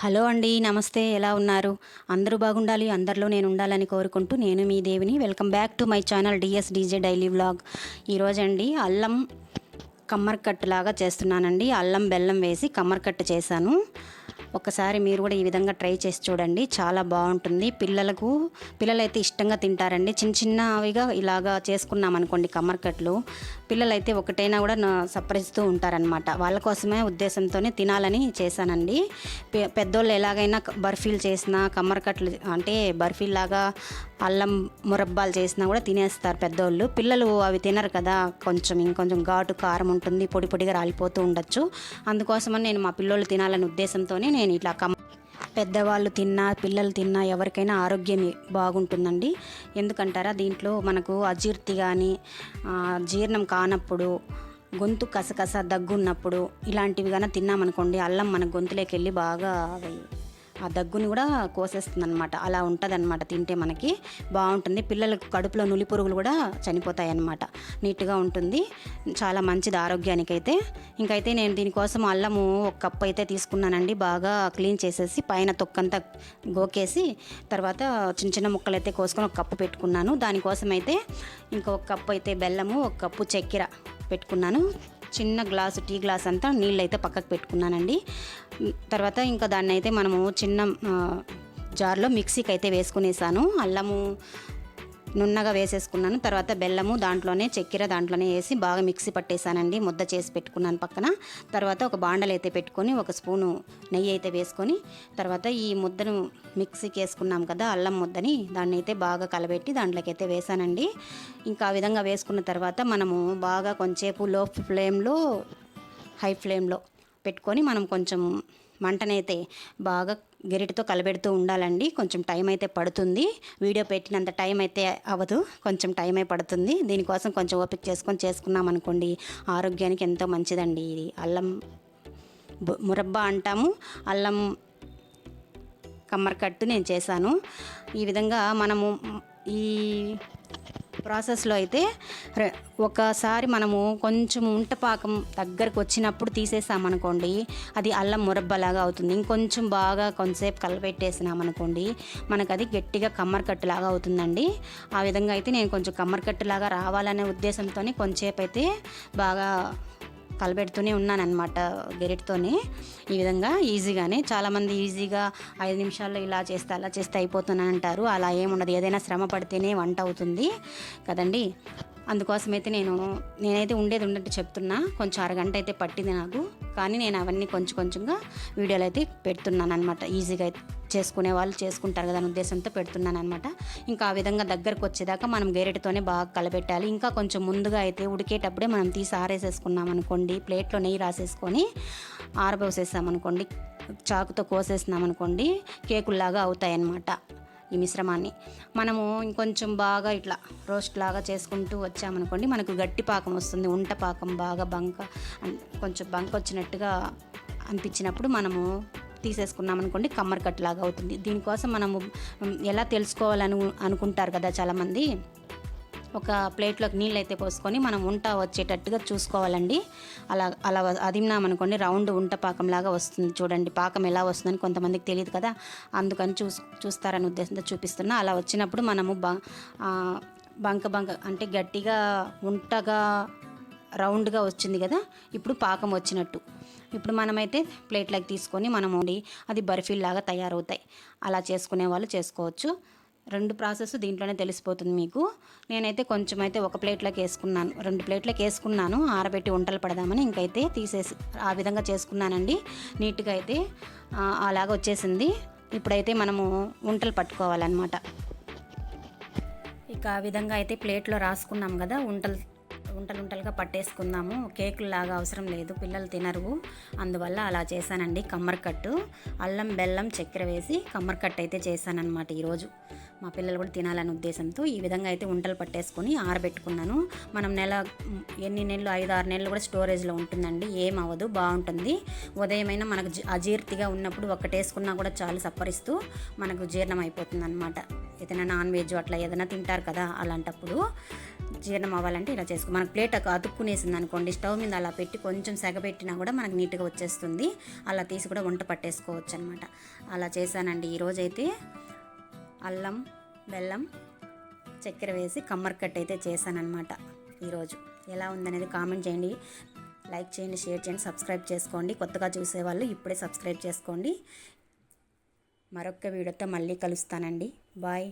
Hello అండి నమస్తే ఎలా ఉన్నారు? అందరూ బాగుండాలి అందరిలో నేను ఉండాలని కోరుకుంటూ నేను మీ దేవిని welcome back to my channel DS DJ daily vlog. ఈరోజండి అల్లం కమ్మరికట్టు లాగా చేస్తున్నానండి. అల్లం బెల్లం వేసి కమ్మరికట్టు చేశాను. ఒకసారి మీరు కూడా ఈ విధంగా ట్రై చేసి చూడండి. చాలా బాగుంటుంది. పిల్లలకు పిల్లలైతే ఇష్టంగా తింటారండి. చిన్న చిన్నవిగా ఇలాగా చేసుకున్నాం అనుకోండి కమ్మర్కట్లు. పిల్లలైతే ఒకటైనా కూడా నా- ఉంటారనమాట వాళ్ళ కోసమే ఉద్దేశంతోనే తినాలని చేశానండి. పెద్దోళ్ళు ఎలాగైనా బర్ఫీలు చేసినా కమ్మర్కట్లు అంటే బర్ఫీ లాగా అల్లం మురబ్బాలు చేసినా కూడా తినేస్తారు పెద్దోళ్ళు. పిల్లలు అవి తినరు కదా. కొంచెం ఇంకొంచెం ఘాటు కారం ఉంటుంది పొడి పొడిగా రాలిపోతూ ఉండొచ్చు. అందుకోసమని నేను మా పిల్లోళ్ళు తినాలనే ఉద్దేశంతోనే నేను ఇట్లా కమ్ పెద్దవాళ్ళు తిన్నా పిల్లలు తిన్నా ఎవరికైనా ఆరోగ్యం బాగుంటుందండి. ఎందుకంటారా దీంట్లో మనకు అజీర్తి కానీ జీర్ణం కానప్పుడు గొంతు కసకస దగ్గున్నప్పుడు ఇలాంటివి కానీ తిన్నామనుకోండి అల్లం మన గొంతులోకి వెళ్ళి బాగా అవి ఆ దగ్గుని కూడా కోసేస్తుంది అనమాట అలా ఉంటుంది అనమాట తింటే మనకి. బాగుంటుంది. పిల్లలకు కడుపులో నులి పురుగులు కూడా చనిపోతాయి అన్నమాట నీట్గా ఉంటుంది. చాలా మంచిది ఆరోగ్యానికైతే. ఇంకైతే నేను దీనికోసం అల్లము ఒక కప్పు అయితే తీసుకున్నానండి. బాగా క్లీన్ చేసేసి పైన తొక్కంతా గోకేసి తర్వాత చిన్న చిన్న ముక్కలు అయితే కోసుకొని ఒక కప్పు పెట్టుకున్నాను. దానికోసం అయితే ఇంకా ఒక కప్పు అయితే బెల్లము ఒక కప్పు చక్కెర పెట్టుకున్నాను. చిన్న గ్లాసు టీ గ్లాస్ అంతా నీళ్ళు అయితే పక్కకు పెట్టుకున్నానండి. తర్వాత ఇంకా దాన్ని అయితే మనము చిన్న జార్లో మిక్సీకి అయితే వేసుకునేసాను. అల్లము నున్నగా వేసేసుకున్నాను. తర్వాత బెల్లము దాంట్లోనే చక్కెర దాంట్లోనే వేసి బాగా మిక్సీ పట్టేశానండి ముద్ద చేసి పెట్టుకున్నాను పక్కన. తర్వాత ఒక బాండలు అయితే పెట్టుకొని ఒక స్పూను నెయ్యి అయితే వేసుకొని తర్వాత ఈ ముద్దను మిక్సీకి వేసుకున్నాం కదా అల్లం ముద్దని దాన్ని అయితే బాగా కలబెట్టి దాంట్లోకి అయితే వేసానండి. ఇంకా ఆ విధంగా వేసుకున్న తర్వాత మనము బాగా కొంచెంసేపు లో ఫ్లేమ్లో హై ఫ్లేమ్లో పెట్టుకొని మనం కొంచెం మంటనైతే బాగా గెరిటితో కలబెడుతూ ఉండాలండి. కొంచెం టైం అయితే పడుతుంది. వీడియో పెట్టినంత టైం అయితే అవ్వదు. కొంచెం టైమే పడుతుంది. దీనికోసం కొంచెం ఓపిక చేసుకొని చేసుకున్నాం అనుకోండి ఆరోగ్యానికి ఎంతో మంచిదండి ఇది. అల్లం మురబ్బా అంటాము. అల్లం కమ్మరికట్టు నేను చేశాను. ఈ విధంగా మనము ఈ ప్రాసెస్లో అయితే ఒకసారి మనము కొంచెం ఉంటపాకం దగ్గరకు వచ్చినప్పుడు తీసేసామనుకోండి అది అల్లం మురబ్బలాగా అవుతుంది. ఇంకొంచెం బాగా కొంతసేపు కలపెట్టేసినామనుకోండి మనకు అది గట్టిగా కమ్మరికట్టులాగా అవుతుందండి. ఆ విధంగా అయితే నేను కొంచెం కమ్మరికట్టులాగా రావాలనే ఉద్దేశంతోనే కొంచెంసేపు అయితే బాగా కలబెడుతూనే ఉన్నానన్నమాట గెరిట్తోనే. ఈ విధంగా ఈజీగానే చాలామంది ఈజీగా ఐదు నిమిషాల్లో ఇలా చేస్తే అలా చేస్తే అయిపోతున్నాను అంటారు అలా ఏముండదు. ఏదైనా శ్రమ పడితేనే వంట అవుతుంది. కదండి? అందుకోసమైతే నేను నేనైతే ఉండేది ఉన్నట్టు చెప్తున్నా. కొంచెం అరగంట అయితే పట్టింది నాకు. కానీ నేను అవన్నీ కొంచెం కొంచెంగా వీడియోలు అయితే పెడుతున్నాను అనమాట ఈజీగా అయితే చేసుకునే వాళ్ళు చేసుకుంటారు కదా అనే ఉద్దేశంతో పెడుతున్నాను అనమాట ఇంకా ఆ విధంగా దగ్గరకు వచ్చేదాకా మనం గేరెటితోనే బాగా కలబెట్టాలి. ఇంకా కొంచెం ముందుగా అయితే ఉడికేటప్పుడే మనం తీసి ఆరేసేసుకున్నాం అనుకోండి ప్లేట్లో నెయ్యి రాసేసుకొని ఆరబోసేసాం అనుకోండి చాకుతో కోసేసినాం అనుకోండి కేకుల్లాగా అవుతాయి అన్నమాట ఈ మిశ్రమాన్ని. మనము ఇంకొంచెం బాగా ఇట్లా రోస్ట్ లాగా చేసుకుంటూ వచ్చామనుకోండి మనకు గట్టి పాకం వస్తుంది. ఉంట పాకం బాగా బంక కొంచెం బంక వచ్చినట్టుగా అనిపించినప్పుడు మనము తీసేసుకున్నాం అనుకోండి కట్ లాగా అవుతుంది. దీనికోసం మనము ఎలా తెలుసుకోవాలను అనుకుంటారు కదా చాలామంది ఒక ప్లేట్లోకి నీళ్ళు అయితే పోసుకొని మనం ఉంట వచ్చేటట్టుగా చూసుకోవాలండి. అలా అలా వ- అదిమినామనుకోండి రౌండ్ ఉంట పాకంలాగా వస్తుంది. చూడండి పాకం ఎలా వస్తుందని కొంతమందికి తెలియదు కదా. అందుకని చూస్ చూస్తారని ఉద్దేశంతో చూపిస్తున్నా. అలా వచ్చినప్పుడు మనము బ బంక బంక అంటే గట్టిగా ఉంటగా రౌండ్గా వచ్చింది కదా. ఇప్పుడు పాకం వచ్చినట్టు. ఇప్పుడు మనమైతే ప్లేట్లోకి తీసుకొని మనం వండి అది బర్ఫీలాగా తయారవుతాయి. అలా చేసుకునే వాళ్ళు చేసుకోవచ్చు. రెండు ప్రాసెస్ దీంట్లోనే తెలిసిపోతుంది మీకు. నేనైతే కొంచెం అయితే ఒక ప్లేట్లోకి వేసుకున్నాను. రెండు ప్లేట్లోకి వేసుకున్నాను. ఆరబెట్టి వంటలు పడదామని ఇంకైతే తీసేసి ఆ విధంగా చేసుకున్నానండి. నీట్గా అయితే అలాగ వచ్చేసింది. ఇప్పుడైతే మనము వంటలు పట్టుకోవాలన్నమాట. ఇక ఆ విధంగా అయితే ప్లేట్లో రాసుకున్నాం కదా వంటలు ఉంటలు ఉంటలుగా పట్టేసుకుందాము. కేకులు లాగా అవసరం లేదు పిల్లలు తినరు. అందువల్ల అలా చేశానండి కమ్మరికట్టు. అల్లం బెల్లం చక్కెర వేసి కమ్మరికట్టు అయితే చేశానన్నమాట ఈరోజు. మా పిల్లలు కూడా తినాలనే ఉద్దేశంతో ఈ విధంగా అయితే ఉంటలు పట్టేసుకొని ఆరబెట్టుకున్నాను. మనం నెల ఎన్ని నెలలు ఐదు ఆరు నెలలు కూడా స్టోరేజ్లో ఉంటుందండి. ఏం అవ్వదు బాగుంటుంది. ఉదయమైనా మనకు జీ- అజీర్తిగా ఉన్నప్పుడు ఒక్కటేసుకున్నా కూడా చాలు సప్పరిస్తూ మనకు జీర్ణం అయిపోతుంది అనమాట ఏదైనా నాన్ వెజ్ అట్లా ఏదైనా తింటారు కదా అలాంటప్పుడు. జీర్ణం అవ్వాలంటే ఇలా చేసుకో. మనకు ప్లేట్ అతుక్కునేసింది అనుకోండి స్టవ్ మీద అలా పెట్టి కొంచెం సెగపెట్టినా కూడా మనకు నీట్గా వచ్చేస్తుంది. అలా తీసి కూడా వంట పట్టేసుకోవచ్చు అనమాట అలా చేశానండి. ఈరోజైతే అల్లం బెల్లం చక్కెర వేసి కమ్మర్ కట్ అయితే చేశానమాట ఈరోజు. ఎలా ఉందనేది కామెంట్ చేయండి. లైక్ చేయండి షేర్ చేయండి సబ్స్క్రైబ్ చేసుకోండి. కొత్తగా చూసేవాళ్ళు ఇప్పుడే సబ్స్క్రైబ్ చేసుకోండి. మరొక వీడియోతో మళ్ళీ కలుస్తానండి. బాయ్.